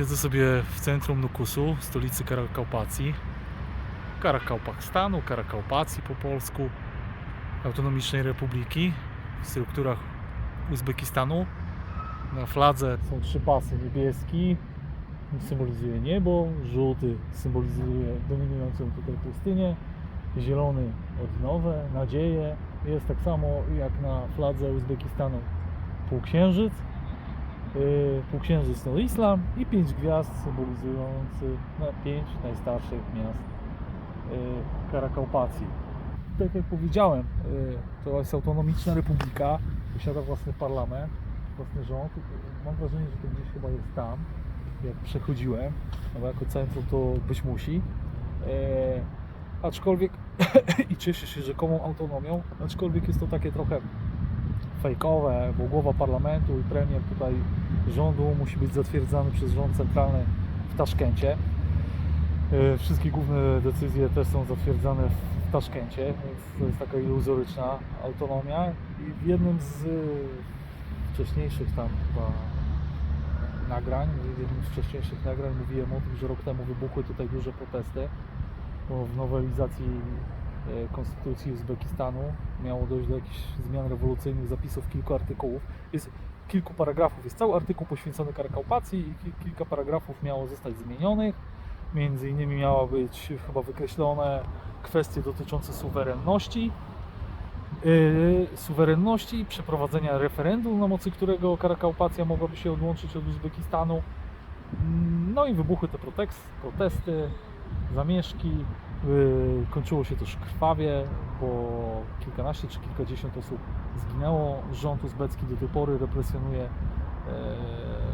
Siedzę sobie w centrum Nukusu, stolicy Karakałpacji. Karakałpakstanu, Karakałpacji po polsku, Autonomicznej Republiki w strukturach Uzbekistanu. Na fladze są trzy pasy. Niebieski symbolizuje niebo, żółty symbolizuje dominującą tutaj pustynię, zielony odnowę, nadzieję. Jest tak samo jak na fladze Uzbekistanu półksiężyc. Yy, półksiężyc to islam i pięć gwiazd symbolizujący no, pięć najstarszych miast yy, Karakałpacji. Tak jak powiedziałem, yy, to jest autonomiczna republika, posiada własny parlament, własny rząd. Mam wrażenie, że to gdzieś chyba jest tam, jak przechodziłem, no bo jako centrum to być musi. Aczkolwiek i cieszę się rzekomą autonomią, aczkolwiek jest to takie trochę fejkowe, bo głowa parlamentu i premier tutaj rządu musi być zatwierdzany przez rząd centralny w Taszkencie. E, Wszystkie główne decyzje też są zatwierdzane w- Taszkencie, więc to jest taka iluzoryczna autonomia. I w jednym z e, wcześniejszych tam chyba nagrań, w jednym z wcześniejszych nagrań mówiłem o tym, że rok temu wybuchły tutaj duże protesty, bo w nowelizacji e, konstytucji Uzbekistanu miało dojść do jakichś zmian rewolucyjnych zapisów kilku artykułów. Jest kilku paragrafów, jest cały artykuł poświęcony Karakałpacji i ki- kilka paragrafów miało zostać zmienionych. Między innymi miała być chyba wykreślone kwestie dotyczące suwerenności. Yy, suwerenności przeprowadzenia referendum, na mocy którego Karakałpacja mogłaby się odłączyć od Uzbekistanu. Mm, No i wybuchły te protesty, zamieszki. Yy, kończyło się też krwawie, bo kilkanaście czy kilkadziesiąt osób zginęło. Rząd uzbecki do tej pory represjonuje e,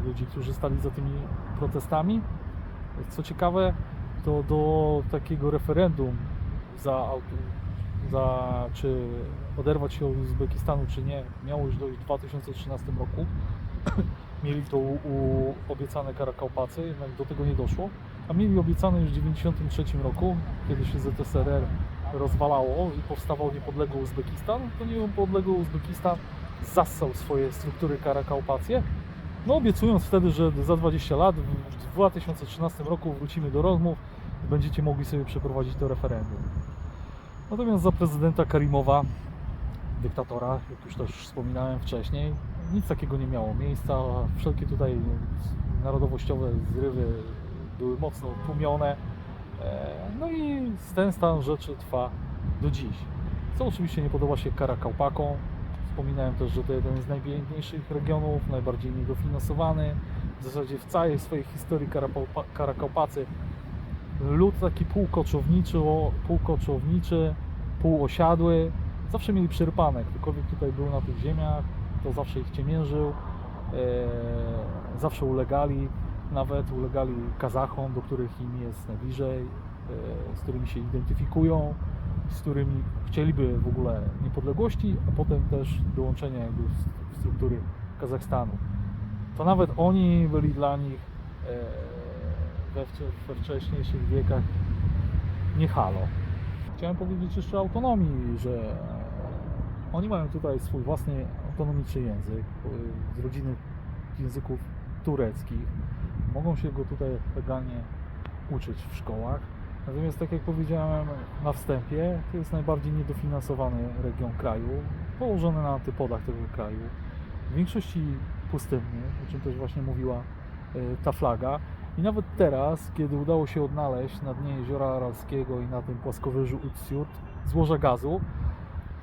ludzi, którzy stali za tymi protestami. Co ciekawe, to do takiego referendum za, za czy oderwać się od Uzbekistanu, czy nie, miało już dojść w 2013 roku. Mieli to u, u obiecane Karakałpacy, jednak do tego nie doszło. A mieli obiecane już w 1993 roku, kiedy się ZSRR rozwalało i powstawał niepodległy Uzbekistan, to niepodległy Uzbekistan zassał swoje struktury Karakałpacje, no obiecując wtedy, że za 20 lat, w 2013 roku wrócimy do rozmów i będziecie mogli sobie przeprowadzić to referendum. Natomiast za prezydenta Karimowa, dyktatora, jak już też wspominałem wcześniej, nic takiego nie miało miejsca. Wszelkie tutaj narodowościowe zrywy były mocno tłumione. E, No i ten stan rzeczy trwa do dziś. Co oczywiście nie podoba się Karakałpakom. Wspominałem też, że to jeden z najbiedniejszych regionów, najbardziej niedofinansowany. W zasadzie w całej swojej historii Karakałpacy lud taki półkoczowniczy, półkoczowniczy, półosiadły. Zawsze mieli przerpane, ktokolwiek tutaj był na tych ziemiach, to zawsze ich ciemiężył, e, zawsze ulegali, nawet ulegali Kazachom, do których im jest najbliżej, e, z którymi się identyfikują, z którymi chcieliby w ogóle niepodległości, a potem też dołączenia jakby w struktury Kazachstanu. To nawet oni byli dla nich e, we wcześniejszych wiekach nie halo. Chciałem powiedzieć jeszcze o autonomii, że oni mają tutaj swój własny autonomiczny język e, z rodziny języków tureckich. Mogą się go tutaj legalnie uczyć w szkołach. Natomiast tak jak powiedziałem na wstępie, to jest najbardziej niedofinansowany region kraju, położony na antypodach tego kraju. W większości pustynny, o czym też właśnie mówiła e, ta flaga. I nawet teraz, kiedy udało się odnaleźć na dnie jeziora Aralskiego i na tym płaskowyżu Utsjurt złoże gazu,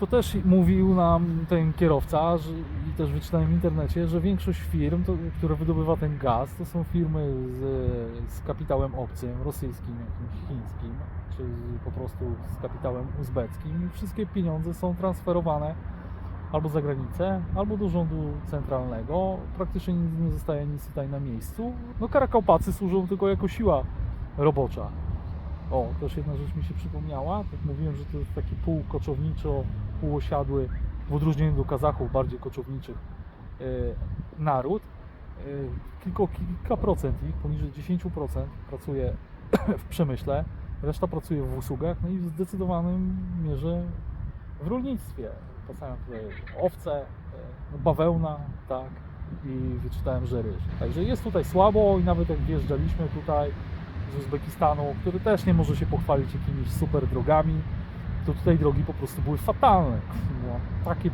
to też mówił nam ten kierowca że, i też wyczytałem w internecie, że większość firm, to, które wydobywa ten gaz, to są firmy z, z kapitałem obcym, rosyjskim, jakimś chińskim, czy po prostu z kapitałem uzbeckim. Wszystkie pieniądze są transferowane albo za granicę, albo do rządu centralnego. Praktycznie nie zostaje nic tutaj na miejscu. No Karakałpacy służą tylko jako siła robocza. O, też jedna rzecz mi się przypomniała. Tak mówiłem, że to jest taki półkoczowniczo, półosiadły, w odróżnieniu do Kazachów, bardziej koczowniczych e, naród. E, Kilko, kilka procent ich, poniżej 10% pracuje w przemyśle, reszta pracuje w usługach, no i w zdecydowanym mierze w rolnictwie. Pasają tutaj owce, no bawełna, tak, i wyczytałem, że ryż. Także jest tutaj słabo i nawet jak wjeżdżaliśmy tutaj z Uzbekistanu, który też nie może się pochwalić jakimiś super drogami, to tutaj drogi po prostu były fatalne. Takie,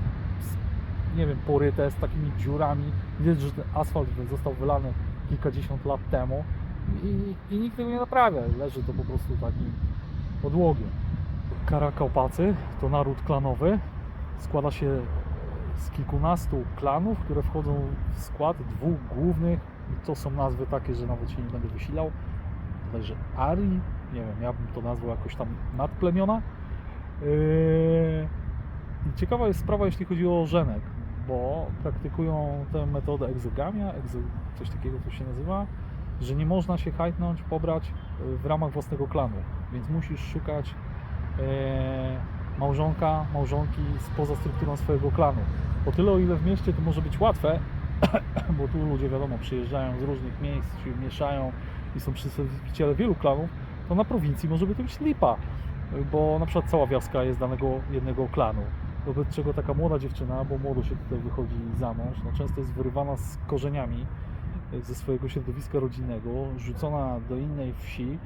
nie wiem, poryte z takimi dziurami. Widać, że ten asfalt został wylany kilkadziesiąt lat temu i, i nikt tego nie naprawia. Leży to po prostu takim podłogiem. Karakałpacy to naród klanowy. Składa się z kilkunastu klanów, które wchodzą w skład dwóch głównych. I to są nazwy takie, że nawet się nie będę wysilał. Bodajże Ari, nie wiem, ja bym to nazwał jakoś tam nadplemiona. Yy, ciekawa jest sprawa, jeśli chodzi o żenek, bo praktykują tę metodę egzogamia, egzo, coś takiego to się nazywa, że nie można się hajtnąć, pobrać yy, w ramach własnego klanu, więc musisz szukać yy, małżonka, małżonki spoza strukturą swojego klanu. O tyle, o ile w mieście to może być łatwe, bo tu ludzie wiadomo przyjeżdżają z różnych miejsc, się mieszają i są przedstawiciele wielu klanów, to na prowincji może być lipa, bo na przykład cała wioska jest danego jednego klanu. Wobec czego taka młoda dziewczyna, bo młodo się tutaj wychodzi za mąż, no często jest wyrywana z korzeniami e, ze swojego środowiska rodzinnego, rzucona do innej wsi,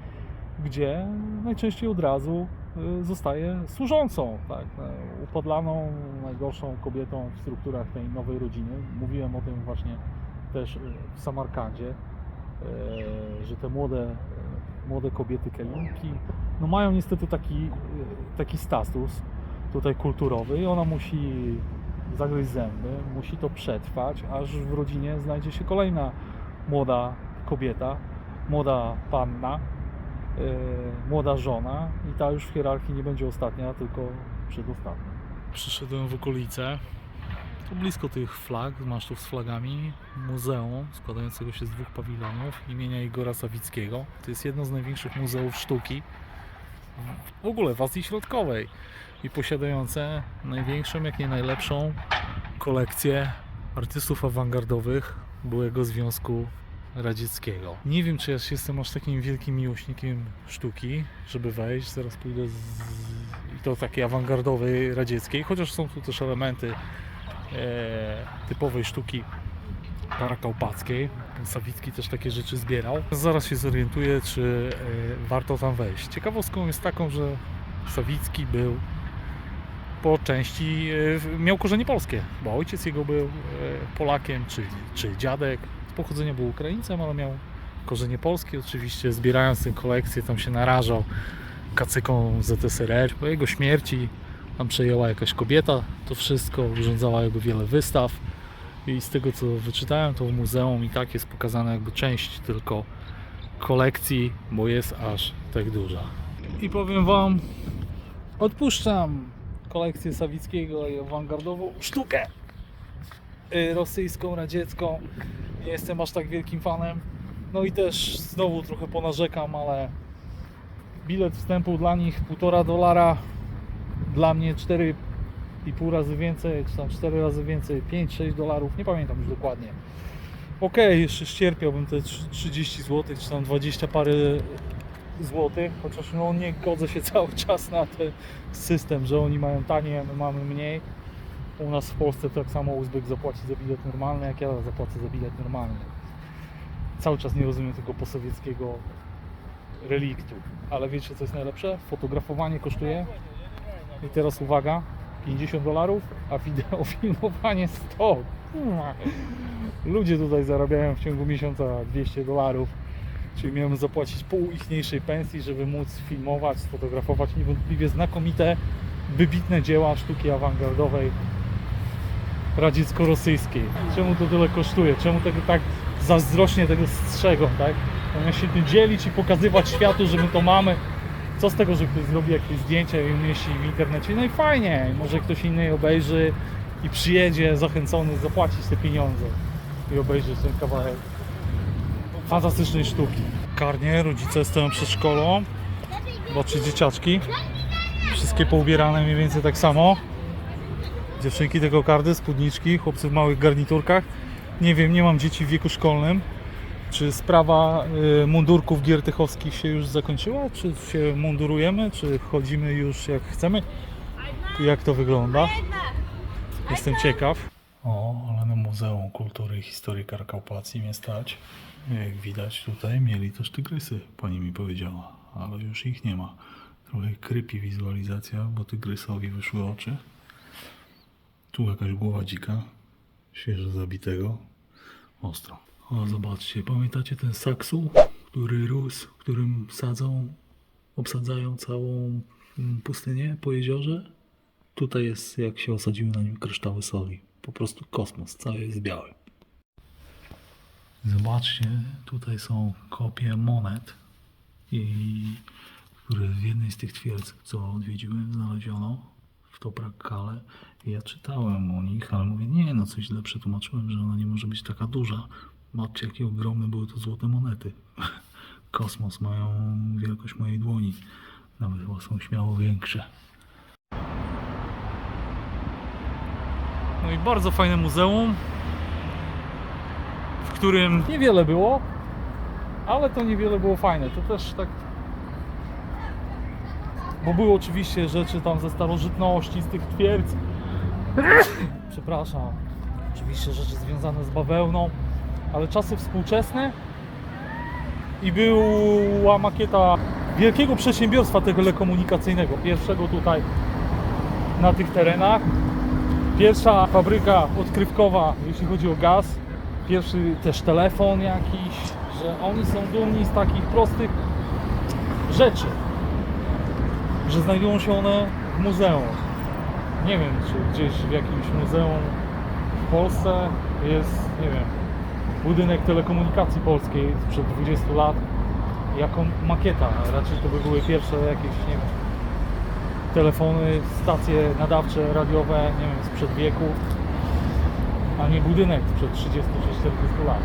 gdzie najczęściej od razu e, zostaje służącą, tak, e, upodlaną, najgorszą kobietą w strukturach tej nowej rodziny. Mówiłem o tym właśnie też w Samarkandzie, że te młode, e, młode kobiety kelinki no mają niestety taki, e, taki status tutaj kulturowy i ona musi zagryźć zęby, musi to przetrwać, aż w rodzinie znajdzie się kolejna młoda kobieta, młoda panna, e, młoda żona i ta już w hierarchii nie będzie ostatnia, tylko przedostatnia. Przyszedłem w okolice, to blisko tych flag, masztów z flagami, muzeum składającego się z dwóch pawilonów imienia Igora Sawickiego. To jest jedno z największych muzeów sztuki w ogóle w Azji Środkowej i posiadające największą, jak nie najlepszą kolekcję artystów awangardowych byłego Związku Radzieckiego. Nie wiem, czy ja jestem aż takim wielkim miłośnikiem sztuki, żeby wejść. Zaraz pójdę z... i to takiej awangardowej radzieckiej, chociaż są tu też elementy typowej sztuki karakałpackiej. Pan Sawicki też takie rzeczy zbierał. Zaraz się zorientuję, czy e, warto tam wejść. Ciekawostką jest taką, że Sawicki był po części, e, miał korzenie polskie, bo ojciec jego był e, Polakiem, czy, czy dziadek. Z pochodzenia był Ukraińcem, ale miał korzenie polskie. Oczywiście zbierając tę kolekcję tam się narażał kacyką ZSRR. Po jego śmierci tam przejęła jakaś kobieta to wszystko, urządzała jakby wiele wystaw i z tego co wyczytałem to w muzeum i tak jest pokazana jakby część tylko kolekcji, bo jest aż tak duża. I powiem wam, odpuszczam kolekcję Sawickiego i awangardową sztukę y, rosyjską, radziecką. Nie jestem aż tak wielkim fanem. No i też znowu trochę ponarzekam, ale bilet wstępu dla nich 1,5 dolara, dla mnie 4,5 razy więcej, czy tam 4 razy więcej, 5-6 dolarów, nie pamiętam już dokładnie. Okej, jeszcze ścierpiałbym te trzy- 30 zł, czy tam 20 parę złotych, chociaż no nie godzę się cały czas na ten system, że oni mają tanie, my mamy mniej. U nas w Polsce tak samo Uzbek zapłaci za bilet normalny, jak ja zapłacę za bilet normalny. Cały czas nie rozumiem tego posowieckiego reliktu. Ale wiecie co jest najlepsze? Fotografowanie kosztuje i teraz uwaga, 50 dolarów, a wideo filmowanie 100. Kurwa. Ludzie tutaj zarabiają w ciągu miesiąca 200 dolarów, czyli miałem zapłacić pół ichniejszej pensji, żeby móc filmować, sfotografować niewątpliwie znakomite, wybitne dzieła sztuki awangardowej radziecko-rosyjskiej. Czemu to tyle kosztuje? Czemu tego tak zazdrośnie tego strzegą, tak? Zamiast się dzielić i pokazywać światu, że my to mamy. Co z tego, że ktoś zrobi jakieś zdjęcie i umieści w internecie? No i fajnie, może ktoś inny obejrzy i przyjedzie zachęcony zapłacić te pieniądze i obejrzy ten kawałek fantastycznej sztuki. Karnie, rodzice stoją przed szkołą, chyba trzy dzieciaczki, wszystkie poubierane mniej więcej tak samo. Dziewczynki tego kardy, spódniczki, chłopcy w małych garniturkach. Nie wiem, nie mam dzieci w wieku szkolnym. Czy sprawa y, mundurków giertychowskich się już zakończyła? Czy się mundurujemy? Czy chodzimy już jak chcemy? Jak to wygląda? Jestem ciekaw. O, ale na Muzeum Kultury i Historii Karkopacji mnie stać. Jak widać tutaj mieli też tygrysy, pani mi powiedziała, ale już ich nie ma. Trochę krypi wizualizacja, bo tygrysowi wyszły oczy. Tu jakaś głowa dzika, świeżo zabitego, ostro. O, zobaczcie, pamiętacie ten saksu, który rósł, którym sadzą, obsadzają całą mm, pustynię po jeziorze? Tutaj jest, jak się osadziły na nim kryształy soli. Po prostu kosmos, cały jest biały. Zobaczcie, tutaj są kopie monet, i, które w jednej z tych twierdz, co odwiedziłem, znaleziono w Toprakkale. Ja czytałem o nich, ale mówię, nie, no coś źle przetłumaczyłem, że ona nie może być taka duża. Zobaczcie, jakie ogromne były to złote monety. Kosmos mają wielkość mojej dłoni. Nawet chyba są śmiało większe. No i bardzo fajne muzeum, w którym niewiele było, ale to niewiele było fajne. To też tak. Bo były oczywiście rzeczy tam ze starożytności, z tych twierdz. Przepraszam. Oczywiście rzeczy związane z bawełną, ale czasy współczesne. I była makieta wielkiego przedsiębiorstwa telekomunikacyjnego, pierwszego tutaj na tych terenach. Pierwsza fabryka odkrywkowa, jeśli chodzi o gaz. Pierwszy też telefon jakiś, że oni są dumni z takich prostych rzeczy, że znajdują się one w muzeum. Nie wiem, czy gdzieś w jakimś muzeum w Polsce jest, nie wiem, budynek telekomunikacji polskiej sprzed 20 lat jako makieta. Raczej to by były pierwsze jakieś, nie wiem, telefony, stacje nadawcze, radiowe, nie wiem, sprzed wieku, a nie budynek sprzed 30 czy 40 lat.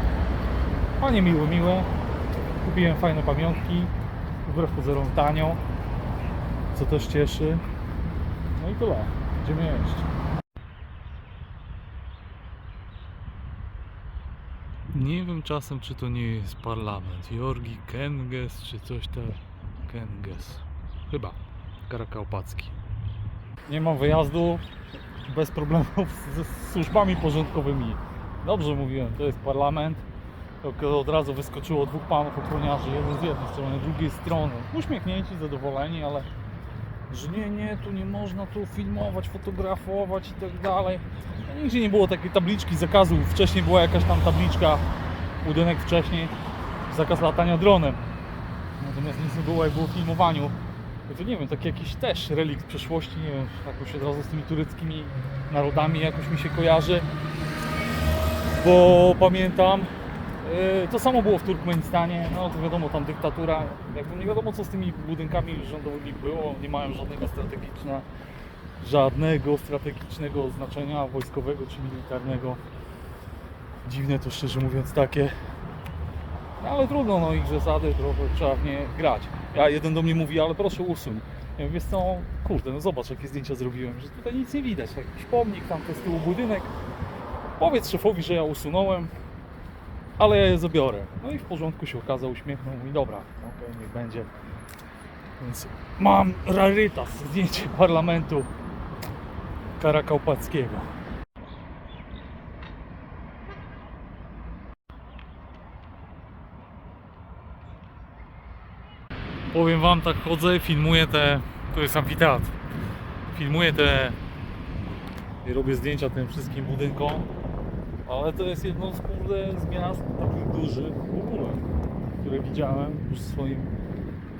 Panie miłe, miłe. Kupiłem fajne pamiątki, wbrew pozorom tanio, co też cieszy. No i tyle. Będziemy jeść. Nie wiem czasem, czy to nie jest parlament. Jorgi Kenges, czy coś tam. Kenges. Chyba. Karakałpacki. Nie mam wyjazdu bez problemów ze służbami porządkowymi. Dobrze mówiłem, to jest parlament. To od razu wyskoczyło dwóch panów ochroniarzy, jeden z jednej strony, drugiej strony. Uśmiechnięci, zadowoleni, ale że nie, nie, tu nie można tu filmować, fotografować i tak dalej. No, nigdzie nie było takiej tabliczki zakazu. Wcześniej była jakaś tam tabliczka, budynek wcześniej, zakaz latania dronem. Natomiast nic nie było jak było w filmowaniu. To nie wiem, taki jakiś też relikt przeszłości, nie wiem, jakoś od razu z tymi tureckimi narodami jakoś mi się kojarzy. Bo pamiętam, to samo było w Turkmenistanie, no to wiadomo, tam dyktatura, jakby nie wiadomo co z tymi budynkami rządowymi było, nie mają żadnego strategicznego, żadnego strategicznego znaczenia wojskowego czy militarnego. Dziwne to szczerze mówiąc takie. No, ale trudno, no ich zasady trochę trzeba w nie grać. Ja jeden do mnie mówi, ale proszę usuń. Ja mówię, co, kurde, no zobacz jakie zdjęcia zrobiłem, że tutaj nic nie widać, jakiś pomnik, tam to z tyłu budynek. Powiedz szefowi, że ja usunąłem, ale ja je zabiorę. No i w porządku się okazał, uśmiechnął mi, dobra, okej, niech będzie. Więc mam rarytas, zdjęcie parlamentu karakałpackiego. Powiem wam, tak chodzę, filmuję te. To jest amfiteatr. Filmuję te. I robię zdjęcia tym wszystkim budynkom. Ale to jest jedno z kurde z miast takich dużych w ogóle, które widziałem już w swoim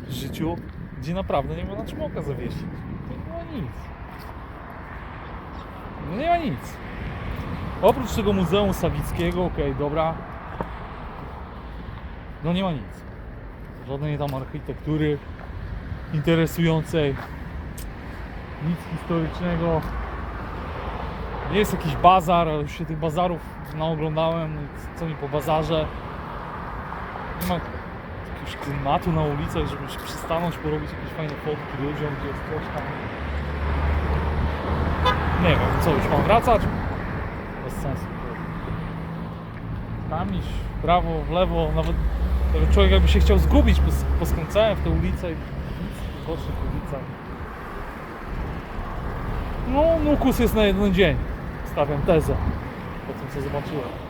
życiu, gdzie naprawdę nie ma na czym oka zawiesić. To nie ma nic. No nie ma nic. Oprócz tego Muzeum Sawickiego, okej, dobra. No nie ma nic żadnej tam architektury interesującej, nic historycznego. Jest jakiś bazar, ale już się tych bazarów naoglądałem, no co mi po bazarze. Nie ma jakiegoś klimatu na ulicach, żeby się przystanąć, porobić jakieś fajne fotki ludziom, gdzie jest coś tam. Nie wiem, co już mam wracać? Bez sensu. Tam iść w prawo, w lewo, nawet nawet człowiek jakby się chciał zgubić, pos- poskręcałem w tę ulicę i nic, bocznych ulicach. No, nukus jest na jeden dzień stawiam tezę po tym, co zobaczyłem.